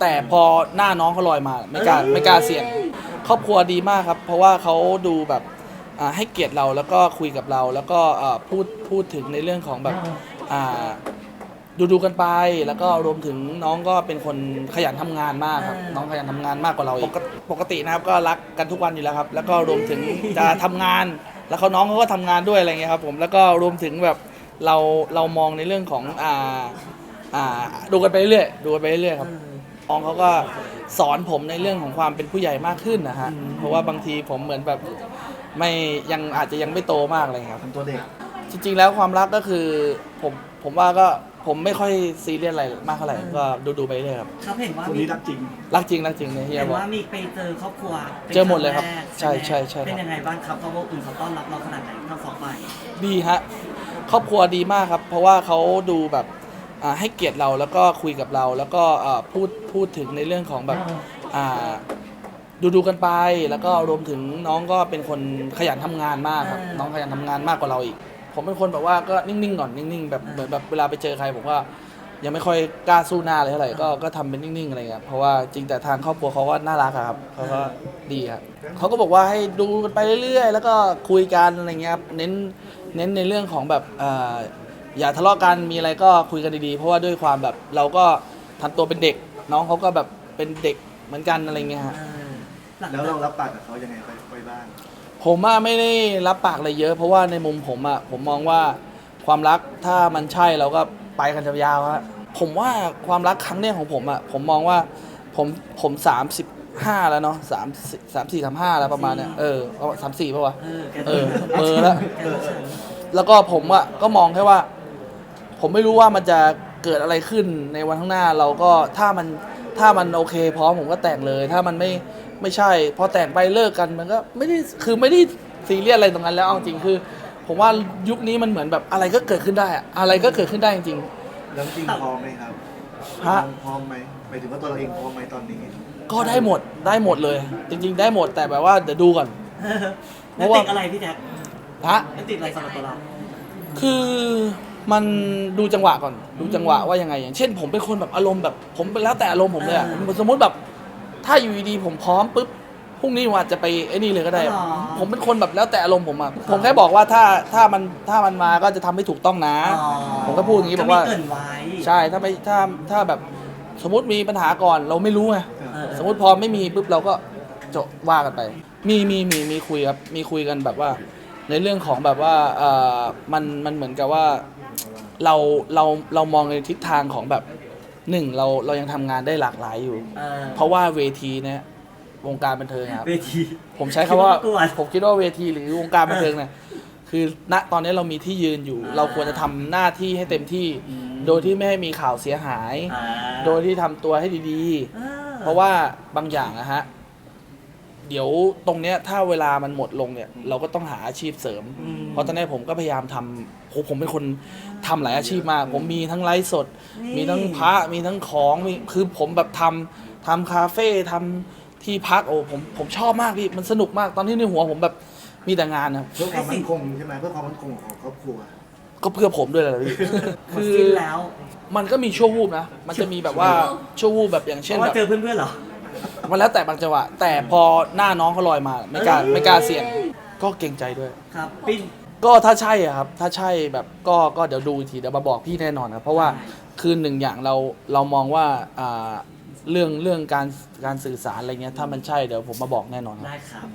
แต่พอหน้าน้องเขาลอยมาไม่กล้าไม่กล้าเสี่ยง ครอบครัวดีมากครับ เพราะว่าเขาดูแบบอ่าให้เกียรติเราแล้วก็คุยกับเรา แล้วก็อ่าพูดพูดถึงในเรื่องของแบบอ่าดูดูกันไปแล้วก็รวมถึงน้องก็เป็นคนขยันทำงานมากครับอ่าน้องขยันทำงานมากกว่าเราอีกปกติปกตินะครับก็รักกันทุกวันอยู่แล้วครับ แล้วก็รวมถึงจะทำงาน แล้วเขาน้องเขาก็ทำงานด้วยอะไรเงี้ยครับผมแล้วก็รวมถึงแบบเราเรามองในเรื่องของอ่าอ่าดูกันไปเรื่อยดูกันไปเรื่อยครับน้ องเขาก็สอนผมในเรื่องของความเป็นผู้ใหญ่มากขึ้นนะฮะ เพราะว่าบางทีผมเหมือนแบบไม่ยังอาจจะยังไม่โตมากอะไรครับ ทำตัวเด็ก จริงๆแล้วความรักก็คือผมผมว่าก็ผมไม่ค่อยซีเรียสอะไรมากเท่าไหร่ก็ดูดูๆไปเรื่อยครับ ครับเห็นว่าคนมีนี้รักจริง รักจริงรักจริงเนี่ยเฮียเห็นบอก ว่ามีไปเจอครอบครัวป็นเจอหมดเลยครับงแกใช่ไหมใช่ใช่ครับ เป็นยังไงบ้างครับเขาบอกอุ่นเขาต้อนรับเราขนาดไหนทั้งสองฝ่ายดีฮะครอบครัวดีมากครับ เพราะว่าเขาดูแบบอ่า ให้เกียรติเราแล้วก็คุยกับเรา แล้วก็อ่าพูดพูดถึงในเรื่องของแบบอ่าดูดูกันไปแล้วก็รวมถึงน้องก็เป็นคนขยันทำงานมากครับน้องขยันทำงานมากกว่าเราอีก ผมเป็นคนแบบว่าก็นิ่งๆก่อนนิ่งๆแบบเหมือนแบบเวลาไปเจอใครผมว่ายังไม่ค่อยกล้าสู้หน้าเลยเท่าไหร่ก็ก็ทำเป็นนิ่งๆอะไรเงี้ยเพราะว่าจริงแต่ทางครอบครัวเขาก็น่ารักอะครับเขาก็ดีครับเขาก็บอกว่าให้ดูกันไปเรื่อยๆ แล้วก็คุยกันอะไรเงี้ยครับเน้นเน้นในเรื่องของแบบเอ่ออย่าทะเลาะกันมีอะไรก็คุยกันดีๆ เพราะว่าด้วยความแบบเราก็ทำตัวเป็นเด็ก น้องเขาก็แบบเป็นเด็กเหมือนกันอะไรเงี้ยฮะเออหลังแล้วจาเรากรับปากกับเขายังไงไปไปบ้าง ผมอะไม่ได้รับปากอะไรเยอะ เพราะว่าในมุมผมอะผมมองว่าความรักถ้ามันใช่เราก็ไปกันยาวๆฮะผมว่าความรักครั้งเนี้ยของผมอะผมมองว่าผมผมสามสิบห้าแล้วเนาะสามสามสี่สามห้าแล้วประมาณเนี้ยเออสามสี่ป่าวะ เออแกเออเบอร์ละแกก็เฉยแล้วก็ผมอะก็มองแค่ว่า ผมไม่รู้ว่ามันจะเกิดอะไรขึ้นในวันข้างหน้าเราก็ถ้ามันถ้ามันโอเคพร้อมผมก็แต่งเลย ถ้ามันไม่ไม่ใช่ พอแต่งไปเลิกกันมันก็ไม่ได้คือไม่ได้ซีเรียสอะไรตรงนั้นแล้วเอาจริงคือ ผมว่ายุคนี้มันเหมือนแบบอะไรก็เกิดขึ้นได้อะอะไรก็เกิดขึ้นได้จริง แล้วจริงพร้อมไหมครับฮะ พร้อมไหมหมายถึงว่าตัวเราเองพร้อมไหมตอนนี้ๆก็ได้หมดได้หมดเลย จริง ๆ ได้หมดแต่แบบว่าเดี๋ยวดูก่อน เพแล้วราะว่า ติดอะไรพี่แจ๊คฮะแล้วติดอะไรสำหรับตัวเรา คือ มันดูจังหวะก่อนดูจังหวะว่ายังไงอย่างเช่น ผมเป็นคนแบบอารมณ์แบบผมเป็นแล้วแต่อารมณ์ผมเลยอะเออสมมติแบบ ถ้าอยู่ดีๆผมพร้อมปุ๊บพรุ่งนี้ผมอาจจะไปไอ้นี่เลยก็ได้ อ๋อผมเป็นคนแบบแล้วแต่อารมณ์ผมอะผมแค่บอกว่าถ้าถ้ามันถ้ามันมาก็จะทำให้ถูกต้องนะ อ๋อผมก็พูดอย่างนี้บอกว่ามีเกรินไว้ใช่ถ้าไม่ถ้าถ้าแบบสมมติมีปัญหาก่อนเราไม่รู้ไง เออ สมมติพอไม่มีปุ๊บเราก็จบว่ากันไป มีมีมีมีคุยครับมีคุยกันแบบว่า ในเรื่องของแบบว่าเอ่อมันมันเหมือนกับว่า เราเราเรามองในทิศทางของแบบหนึ่งเราเรายังทำงานได้หลากหลายอยู่เออเพราะว่าเวทีเนี่ยวงการบันเทิงครับ เวทีผมใช้คำว่าคิดว่าประกวด ผมคิดว่าเวทีหรือวงการบันเทิงเนี่ยคือณตอนนี้เรามีที่ยืนอยู่ อ่า เราควรจะทำหน้าที่ให้เต็มที่ อืมโดยที่ไม่ให้มีข่าวเสียหาย อ่าโดยที่ทำตัวให้ดีอ่ ๆ เพราะว่าบางอย่างนะฮะ เดี๋ยวตรงเนี้ยถ้าเวลามันหมดลงเนี่ย เราก็ต้องหาอาชีพเสริมอืมเพราะตอนนี้ผมก็พยายามทำโหผมเป็นคนทำหลายอาชีพมาก ผมมีทั้งไลฟ์สดนี่มีทั้งพระมีทั้งของมีคือผมแบบทำทำคาเฟ่ทำที่พักโอ้ผมผมชอบมากพี่มันสนุกมากตอนที่ในหัวผมแบบมีแต่งานนะเพื่อความมั่นคงใช่ไหมเพื่อความมั่นคงของครอบครัว ก็เพื่อผมด้วยแหละพี่หมดสิ้นแล้ว มันก็มีชั่ววูบนะ มันจะมีแบบว่าชั่ววูบแบบอย่างเพเช่นราะว่าแบบเจอเพื่อนๆเหรอ มันแล้วแต่บางจังหวะ แต่พอหน้าน้องเขาลอยมา ไม่กล้าไม่กล้าเสี่ยง ก็เกรงใจด้วย ครับปิ้น ก็ถ้าใช่อะครับ ถ้าใช่แบบก็ก็เดี๋ยวดูอีกทีเดี๋ยวมาบอกพี่แน่นอนครับ เพราะว่าคือหนึ่งอย่างเราเรามองว่าอ่าเรื่องเรื่องการการสื่อสารอะไรเงี้ยถ้ามันใช่เดี๋ยวผมมาบอกแน่นอนครับ ได้ครับ